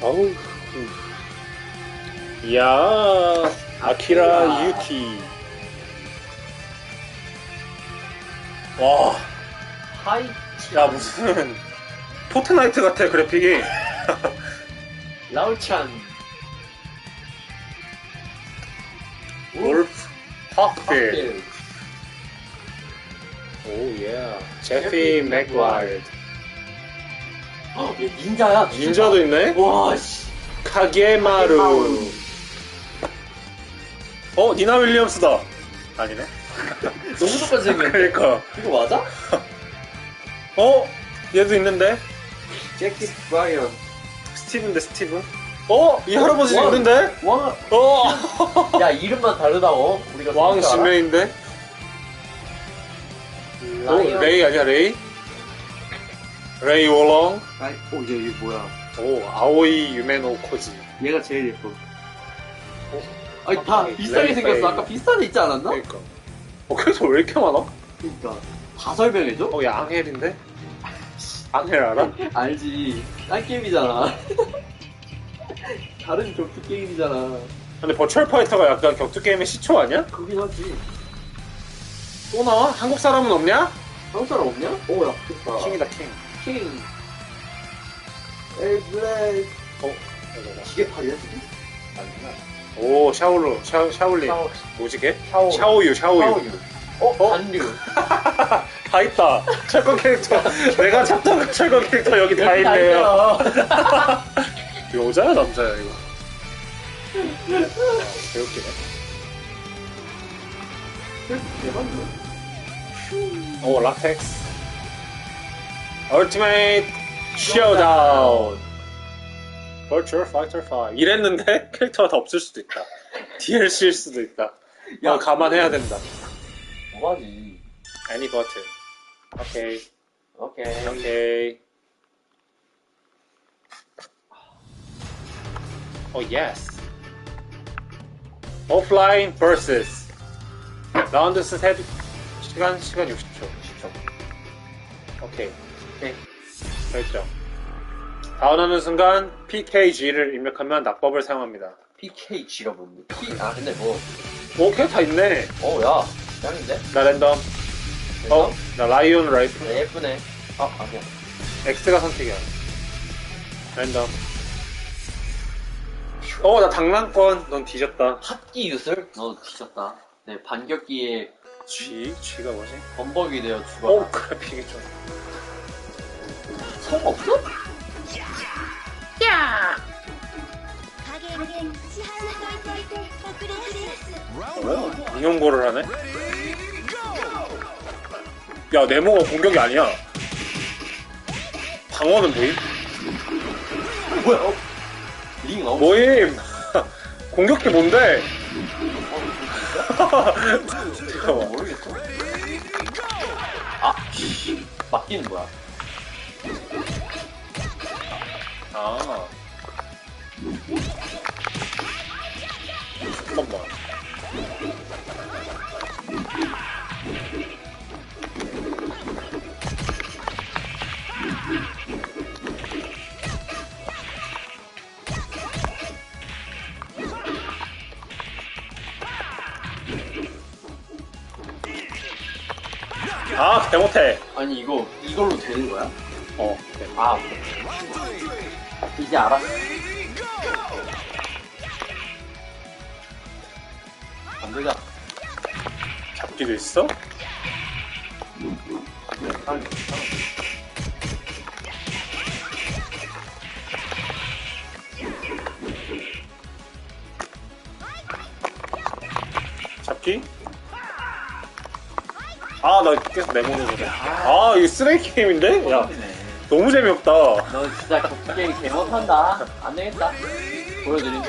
어우. 음. 이야, 아키라. 유키. 와, 하이. 야 무슨 포트나이트 같아 그래픽이. 라울찬. 헉필. 네. 오 예. 제피 맥와일드. 어, 얘 닌자야. 진짜. 닌자도 있네. 와, 씨. 카게마루. 어 니나 윌리엄스다. 아니네. 너무 똑같이 생겼네. 그러니까. 이거 맞아? 어 얘도 있는데. 제키 브라이언. 스티븐데 스티븐. 어? 이 할아버지도 왕. 있는데? 왕. 어? 야, 이름만 다르다고. 우리가 왕? 지메인데? 어. 레이 아니야 레이? 레이 월렁? 아이, 오, 얘, 얘 뭐야. 오 아오이 유메노 코지 얘가 제일 예뻐. 아니, 다 비슷하게 레이 생겼어. 아까 비슷한 애 있지 않았나? 그러니까 어 그래서 왜 이렇게 많아? 그니까. 다 설명해줘? 어야 앙헬인데? 앙헬 알아? 알지. 딴 게임이잖아. 다른 격투 게임이잖아. 근데 버추얼 파이터가 약간 격투 게임의 시초 아니야? 그긴 하지. 또 나와? 한국 사람은 없냐? 한국 사람 없냐? 오, 야, 좋다. 킹이다 킹 킹. 엘블레. 어? 기계팔이야, 지금? 아니구나. 오 샤올루 샤, 샤올린 샤오, 뭐지 걔? 샤오. 샤오유 샤오유 샤오유. 어, 어? 단류. 다 있다 철권 캐릭터 내가 찾던 그 철권 캐릭터 여기 다 있네요 여자야 남자야 이거 아, 개웃기네 오 라텍스. 얼티메이트 쇼다운 Virtual Fighter 5 이랬는데 캐릭터가 다 없을 수도 있다. DLC일 수도 있다. 야 야, 감안해야 된다. 뭐하지? Any button. 오케이 오케이. 오케이 오 예스 오프라인 vs 라운드 셋 시간 시간 60초 10초. 오케이 오케이. 결정 다운하는 순간 PKG를 입력하면 낙법을 사용합니다 PKG가 뭔데? P, 아, 근데 뭐. 오케이 다 있네 어, 야. 짱인데? 나 랜덤 어? 나 라이온 라이프 네, 예쁘네. 아, 아니야. X가 선택이야 랜덤 어나 장난권 넌 뒤졌다 핫기 유술? 너 뒤졌다. 네, 반격기에 쥐? 쥐가 뭐지? 범벅이 돼요 주가 오 그래 비기죠 성 없어? 야! 뭐야? 방영거를 하네? 야 네모가 공격이 아니야 방어는 뭐임? 뭐야? 링 나오고 뭐임? 공격기 뭔데? 잠깐만 맡기는 거야. 아 개못해 아니 이거 이걸로 되는 거야? 어 네. 아. 이제 알았어. 안 되자. 잡기도 있어? 나 계속 네모네 보네. 아, 이거 쓰레기 게임인데? 야, 너무 재미없다. 너 진짜 격투 게임 개 못한다. 안 되겠다. 보여드림.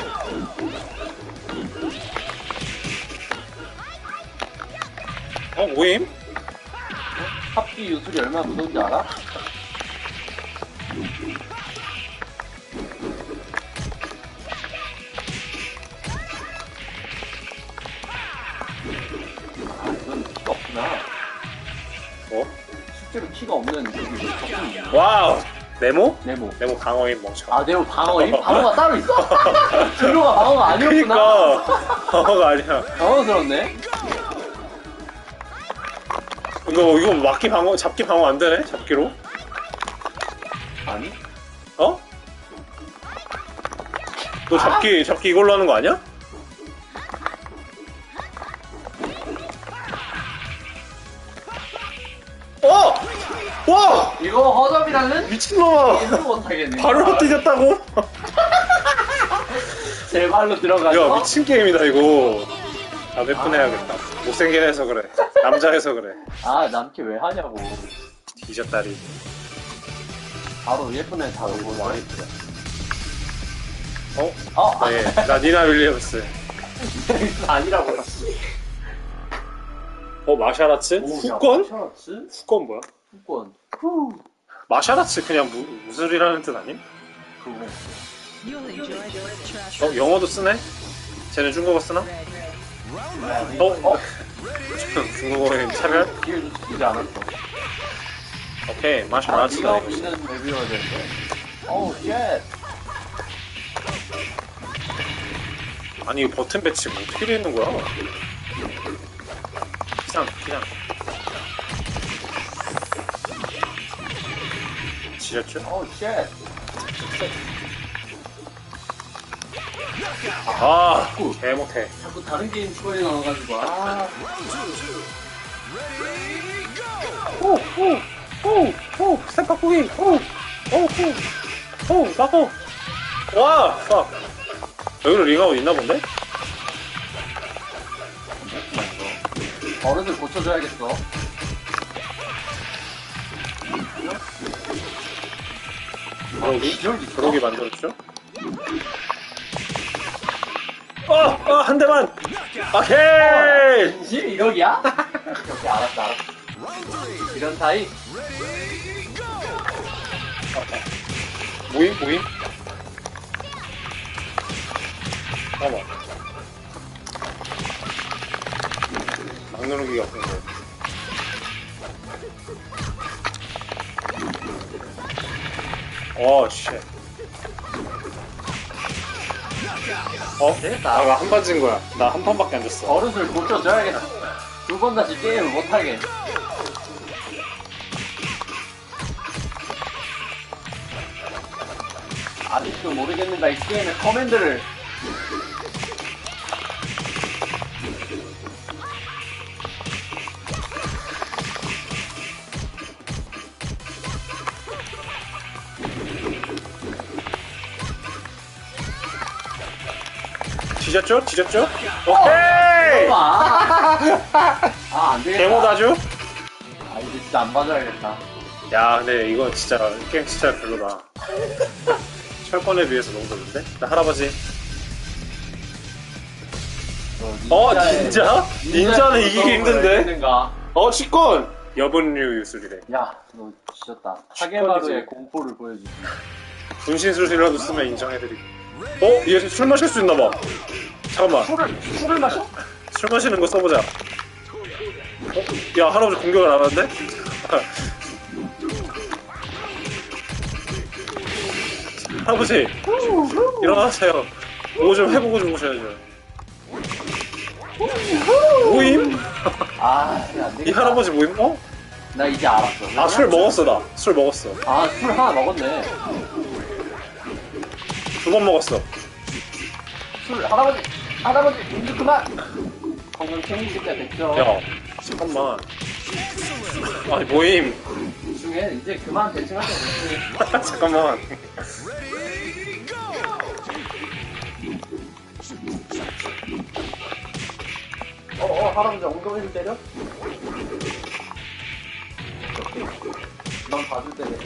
어, 뭐임? 합기 유술이 얼마나 무서운지 알아? 아, 뭐? 실제로 키가 없는 저기 버튼이 있네. 와우! 네모? 네모. 네모 방어인 멍청. 아, 네모 방어임? 방어가 따로 있어? 진로가 방어가 아니었구나. 그니까 방어가 아니야. 당황스럽네. 이거 이거 막기 방어 잡기 방어 안 되네 잡기로? 아니? 어? 너 잡기 잡기 이걸로 하는 거 아니야? 미친놈아! 게임을 못하겠네. 발로 뛰겼다고? 제 발로 들어가서. 야 미친 게임이다 이거. 아 몇분 해야겠다. 못생긴 해서 그래. 남자해서 그래. 아, 남캐 왜 하냐고. 뒤졌다리. 바로 예쁜 애 잡고 많이 들어. 어? 어? 네, 나 니나 윌리엄스. 아니라고. 어 마샤라츠? 후권? 셔츠? 후권 뭐야? 후권. 후. 마샤라츠 그냥 무, 무술이라는 뜻 아님? 그거. 어 영어도 쓰네? 쟤는 중국어 쓰나? 어? 어? 중국어인 차별? 기회도 주지 않았어. 오케이 아, 마샤라츠다 네가 이거. 레뷰어야 되는데. 어우, 쉣. 아니 버튼 배치 뭐 어떻게 돼 있는 거야? 그냥 그냥 지렸죠? 어우, 쉣. 아 개 못해 자꾸 다른 게임 추가이 나와가지고, 아. 오 오 오오 스텝바꾸기 오 오오 바꿔 와 팍. 여기로 링아웃 있나 본데? 어른들 고쳐줘야겠어. 그러기? 그러기 만들었죠? 어! 어! 한 대만! 오케이! 진심? 이러기야? 오케이, 알았어, 알았어. 이런 타입? 모임? 모임? 잠깐만 막 누르기가 없는데 어, 쉣. 어? 되겠다. 아, 나한 번진 거야. 나 한 판밖에 안 졌어. 어른들 고쳐줘야겠다. 두 번 다시 게임을 못하게. 아직도 모르겠는가, 이 게임의 커맨드를. 뒤졌죠? 뒤졌죠? 오케이! 아, 아, 안 되겠다. 데모다죠? 아, 이제 진짜 안 봐줘야겠다. 야, 근데 이거 진짜 게임 진짜 별로다. 철권에 비해서 너무 별론데? 나 할아버지. 어, 닌자의- 닌자? 닌자는 이기기 힘든데? 어, 치권! 여분류 유술이래. 야, 너. 시권이지. 하게마루의 공포를 보여주지. 분신술이라도 쓰면 인정해드리고. 어? 얘 술 마실 수 있나봐. 잠깐만. 술을, 술을 마셔? 술 마시는 거 써보자. 어? 야, 할아버지 공격을 안 하는데? 할아버지, 일어나세요. 뭐 좀 해보고 좀 오셔야죠. 모임? 아, 안 이 되겠다. 할아버지 모임? 어? 나 이제 알았어. 아, 술 먹었어, 나. 술 먹었어. 아, 술 하나 먹었네. 두 번 먹었어. 술, 할아버지, 할아버지, 음주 그만! 건강 챙기실까 됐죠? 야, 잠깐만. 아니, 모임. 중에 이제 그만 대충 하자. 잠깐만. 어, 어, 할아버지 엉덩이 를 때려? 넌 봐줄 때네.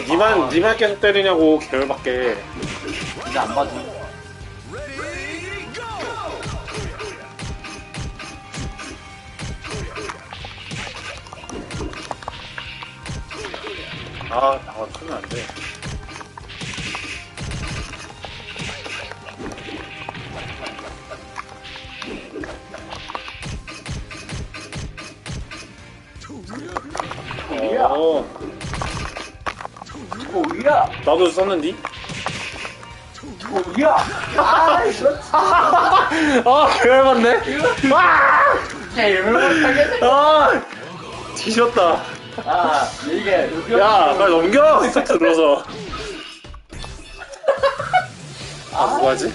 니만, 니만 계속 때리냐고, 계열밖에. 이제 안 봐줘. 썼는디? 뭐야? 아, 이거 아, 개열받네? 게임을 못하겠네. 아, 뒤졌다. 아, 이게 야, 빨리 넘겨! 스타트 눌러서. 아, 뭐하지?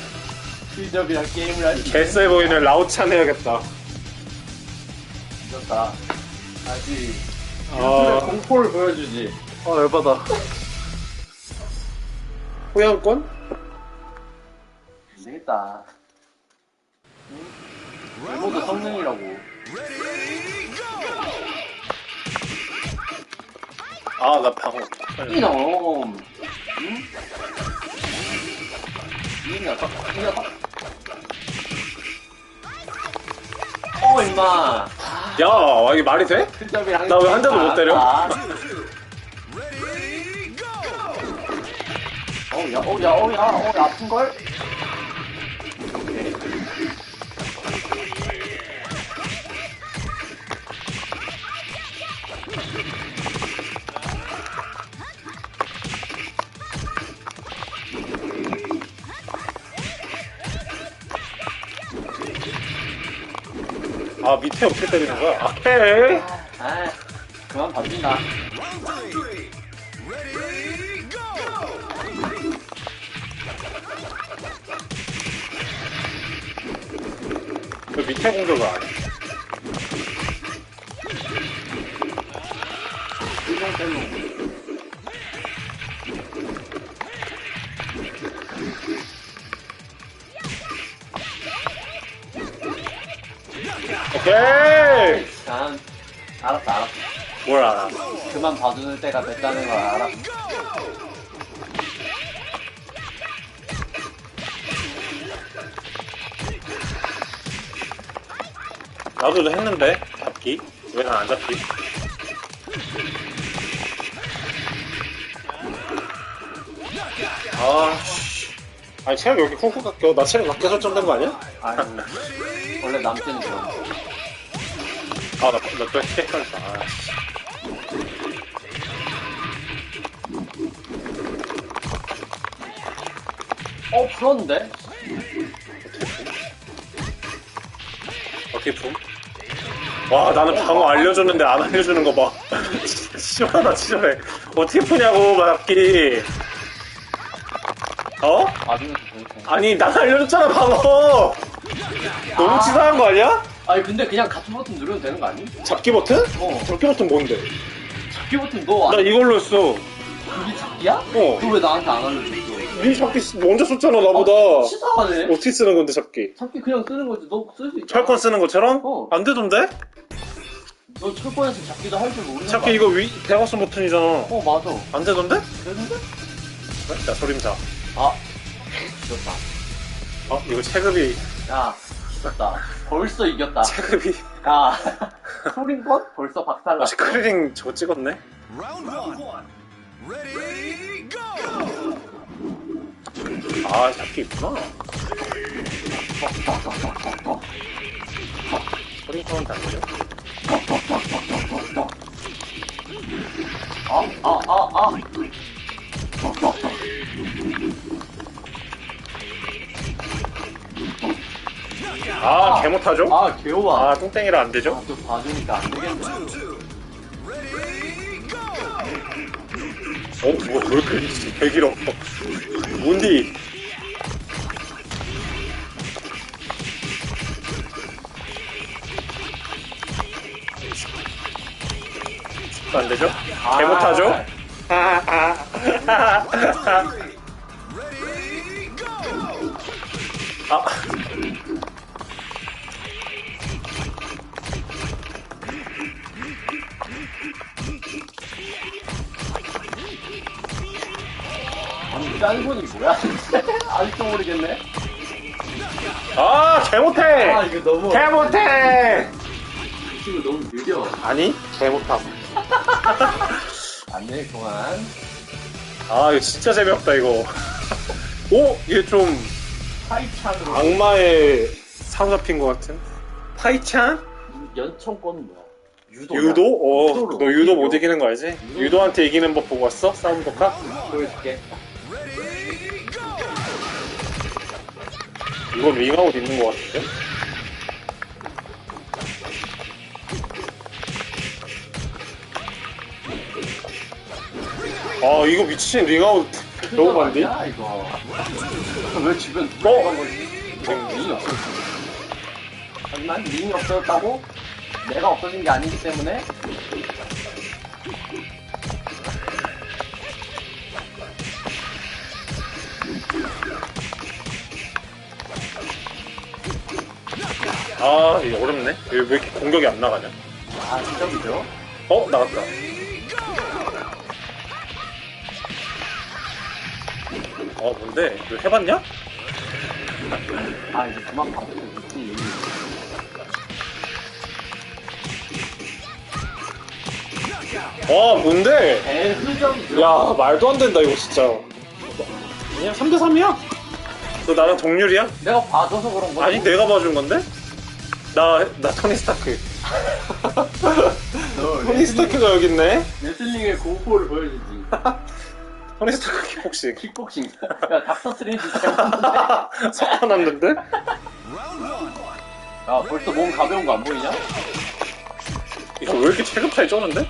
필접이랑 게임을 하니 개쎄 보이는 라우찬 해야겠다. 좋다. 다시 아, 공포를 보여주지. 아, 열받아. 호양권? 안 되겠다. 이모도 성능이라고. 아, 나 방어. 이놈. 응? 이 녀석, 이 녀석. 어, 임마. 야, 와, 이게 말이 돼? 필접이랑 나왜 한 대도 못 때려? 어우, 야, 어우, 야, 어우, 야, 어우, 야, 아픈걸? 아, 밑에 어떻게 때리는 거야? 아, 오케이. 아, 그만 던진다. 밑에 공격을 안 해. 일본 셀로. 오케이! 난, 알았어, 알았어. 뭘 알아? 그만 봐주는 때가 됐다는 걸 알아. 나도 했는데, 잡기. 왜난안 잡기? 아, 씨. 아니, 체력 여기 쿵쿵 깎여. 나 체력 낮게 설정된 거 아니야? 아유, 원래 남자는 그런 거. 아, 나, 나또 헷갈렸다. 아, 씨. 어, 풀었는데? 어떻게 품? 와, 나는 방어 알려줬는데 안 알려주는 거 봐. 시원하다, 치열해. 어떻게 푸냐고, 막기. 어? 아니, 난 알려줬잖아, 방어! 너무 아. 치사한 거 아니야? 아니, 근데 그냥 같은 버튼 누르면 되는 거 아니? 잡기 버튼? 어. 잡기 버튼 뭔데? 잡기 버튼 너, 나 아, 이걸로 했어. 그게 잡기야? 어. 그거 왜 나한테 안 알려줬어? 니 잡기 쓰- 먼저 썼잖아, 나보다. 어, 치사하네. 어떻게 쓰는 건데, 잡기? 잡기 그냥 쓰는 거지. 너 쓸 수 있잖아. 철권 쓰는 것처럼? 어. 안 되던데? 너 철권에서 잡기도 할 줄 모르는 잡기 이거 위, 대각선 버튼이잖아. 어, 맞아. 안 되던데? 그랬는데? 자, 소림사. 아, 이겼다. 어, 이거 체급이, 야, 이겼다. 벌써 이겼다. 체급이. 야, 소린건? 벌써 아, 박살났어. 크리링 저거 찍었네? 아, 잡기 있구나. 소림 카운트 안 되죠? 아, 아, 아, 아. 아, 개 못하죠? 아, 귀여워. 아, 똥땡이라 안 되죠? 아, 또 봐주니까 안 되겠네. 어, 뭐, 왜 이렇게 개 길어? 뭔디? 안 되죠? 개 못하죠? 아, 아. 짠손이 뭐야? 아직도 모르겠네. 아, 개 못해! 아, 이거 너무. 개 못해! 지금 너무 느려. 아니, 개 못함. 안내 동안. 아 이거 진짜 재미없다 이거 오? 얘좀 파이찬으로 악마의 사로잡힌 것 같은 파이찬? 연청권은 뭐야? 유도. 유도? 어. 너 유도 못 이기는 거 알지? 유도. 유도 한테 이기는 법 보고 왔어? 싸움도카? 보여줄게. 이거 링아웃 있는 것 같은데? 아 이거 미친 링아웃 너무 많디? 아니야, 이거. 왜 주변 어? 누가 거지? 링이 없었어. 하지만 링이 없어졌다고 내가 없어진 게 아니기 때문에 아 이거 어렵네 왜, 왜 이렇게 공격이 안 나가냐 아 지점이죠. 어? 나갔다 어 뭔데? 이거 해봤냐? 아 이제 그만 가보겠지. 와 뭔데? 대수점이죠. 야 말도 안 된다 이거 진짜 그냥 3대3이야 너 나랑 동률이야? 내가 봐줘서 그런 거지. 아니 내가 봐준 건데? 나, 나 토니 스타크 너 토니 스타크가 여기 있네 레슬링의 공포를 보여주지. 토니 스타크 킥복싱 킥복싱. 야 닥터 스트레인지. 석화났는데? 야 벌써 몸 가벼운 거 안 보이냐? 이거 왜 이렇게 체급 차이 쩌는데?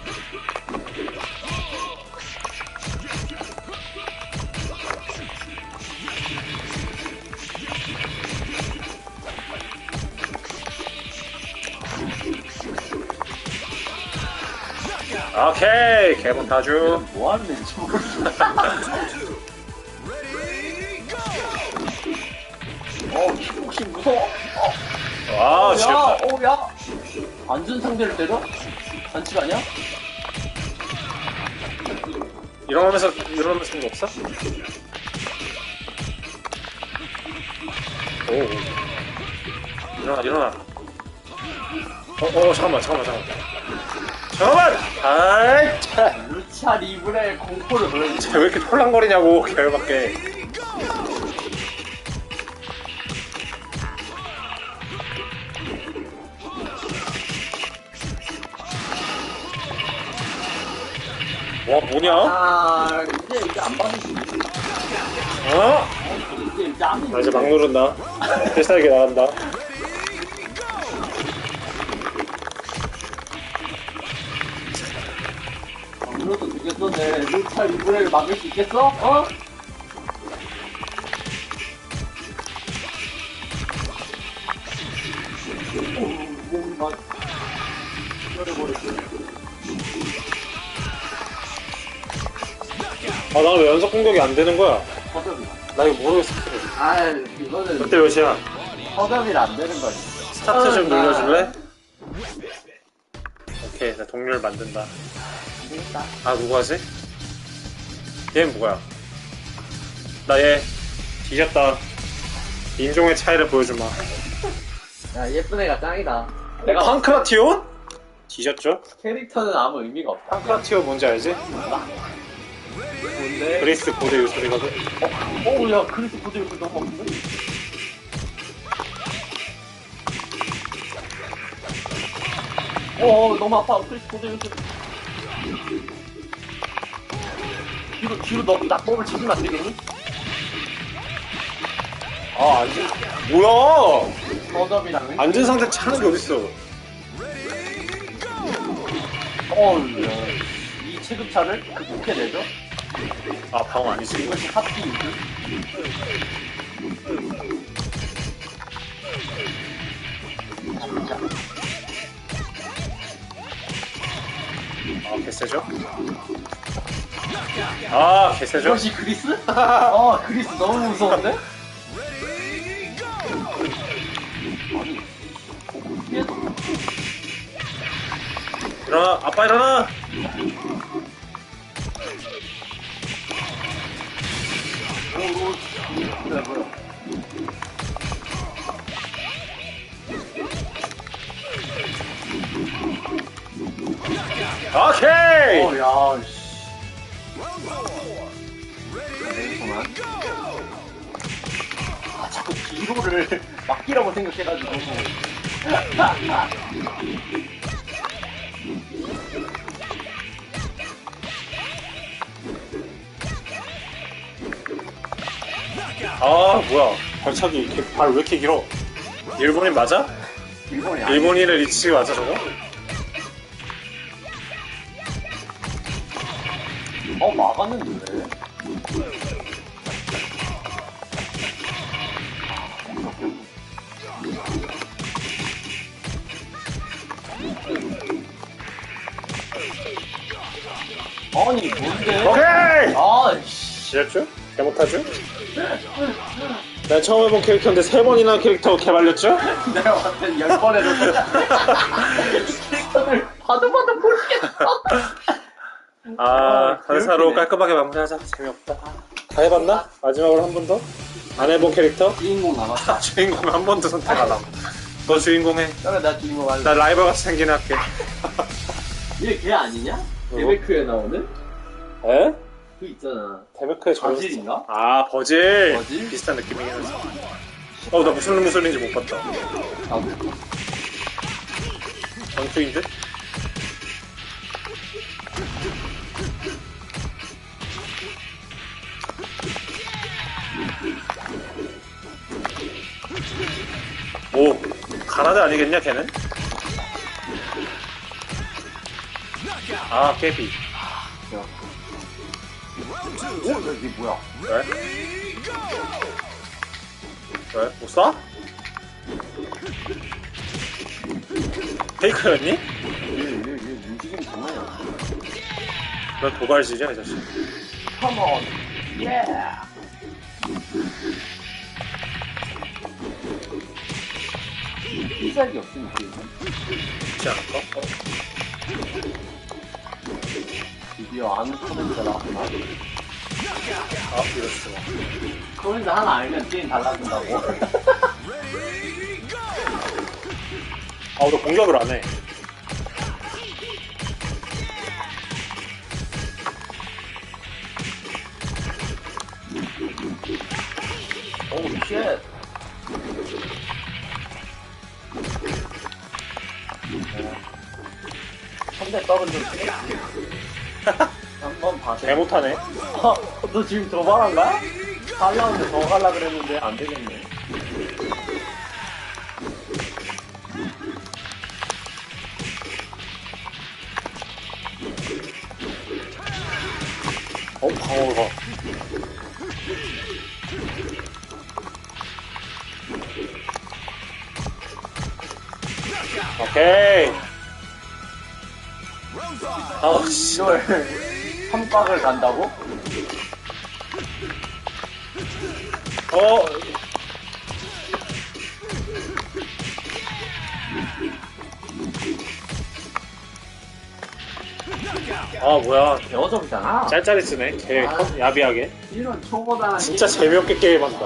오케이 개본 타주 뭐 하는 애지 모르겠어. 어 킥복싱 무서워. 와 야, 지렸다 어, 야. 안준 상대를 때려? 반칙 아니야? 일어나면서 일어나면서 한거 없어? 오 일어나 일어나 어 어 잠깐만 잠깐만 잠깐만 잠깐만 아이 차. 루차 리브레의 공포를 보여주지. 쟤왜 이렇게 촐랑거리냐고 개열받게 와 뭐냐? 아, 이제 이제 안 받으시. 어? 안나 이제 막 누른다 필살기 나간다 네. 루차 리브레를 막을 수 있겠어? 어? 오, 몸이 막 열어버렸어. 아 나 왜 연속 공격이 안 되는 거야? 허접이다. 나 이거 모르겠어 아, 이거는 그때 몇이야? 허접이라 안 되는 거지. 스타트 좀 아, 나- 눌러줄래? 오케이 나 동률 만든다 안 되겠다. 아 누구 하지? 얘는 뭐야? 나 얘 뒤졌다 인종의 차이를 보여주마 야, 예쁜 애가 짱이다. 내가 팡크라티온? 뒤졌죠? 캐릭터는 아무 의미가 없다. 팡크라티온 뭔지 알지? 뭔데? 그리스 고대 유술이거든 어, 어, 야, 그리스 고대 이거 너무 아픈데? 어, 어, 너무 아파. 그리스 고대 이거. 뒤로, 뒤로 너 낙법을 찾으면 안 되겠니? 아 앉은 뭐야 허접이랑. 앉은 상태 차는 게 어딨어 어, 야. 이 체급차를 극복해 내죠? 아 방어 아니지 이것이 합기이지. 아 개세죠? 아 개세죠? 이것이 그리스? 어, 그리스 너무 무서운데? 일어나 아빠 일어나 오케이. 오, 야, 아, 자꾸 기로를 막기라고 생각해가지고. 아, 뭐야. 발차기, 발 왜 이렇게 길어? 일본인 맞아? 일본이 일본인을 리치 맞아, 저거? 지렸죠? 개못하죠? 내가 처음 해본 캐릭터인데 세 번이나 캐릭터 개발렸죠? 내가 봤을 땐열번 해도 캐릭터를 봐도 봐도 모르겠어. 아. 다사로 깔끔하게 마무리하자. 재미없다. 다 해봤나? 마지막으로 한 번 더? 안 해본 캐릭터? 주인공 남았다. 주인공 한 번도 선택 안 하고. 너 주인공 해. 그래, 나 주인공 할래. 나 라이벌 같이 생긴 할게. 얘 걔 아니냐? 뭐? 데베크에 나오는? 에? 그 있잖아. 데메크의 저 버질인가? 아, 버질. 버질? 비슷한 느낌이긴 하지. 어, 나 무슨 무술인지 못 봤다. 나도. 전투인데? 오, 가나다 아니겠냐, 걔는? 아, 깨비. 야, 이게 뭐야? 왜? 왜? 못 쏴? 페이크였니? 얘, 얘, 얘 움직임 장난이 아니야. 왜 도발질이야, 이 자식? Come on. Yeah. 없으면 되지. 있지 않을까? 어? 드디어 아는 코멘트가 나왔구나. 아, 수가. 코멘트 하나 알면 게임 달라진다고. 아, 왜 공격을 안 해? 오우, 쉣. 선대 더블 좀 한번 봐줘. 개 못하네. 어, 너 지금 도발한 거야? 달라는데 더 갈라 그랬는데 안 되겠네. 어, 방어가. 오케이. 아, 씨. 이걸 삼박을 간다고? 어. 아, 뭐야. 개어접이잖아. 짤짤이 쓰네. 개 야비하게. 이런 초보다는 진짜 재미없게 게임한다.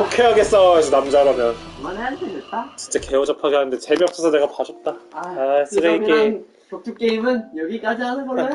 혹해하게 싸워야지, 남자라면. 그만해야 되겠다. 진짜 개어접하게 하는데 재미없어서 내가 봐줬다. 아, 쓰레기 게임. 격투 게임은 여기까지 하는 걸로 해.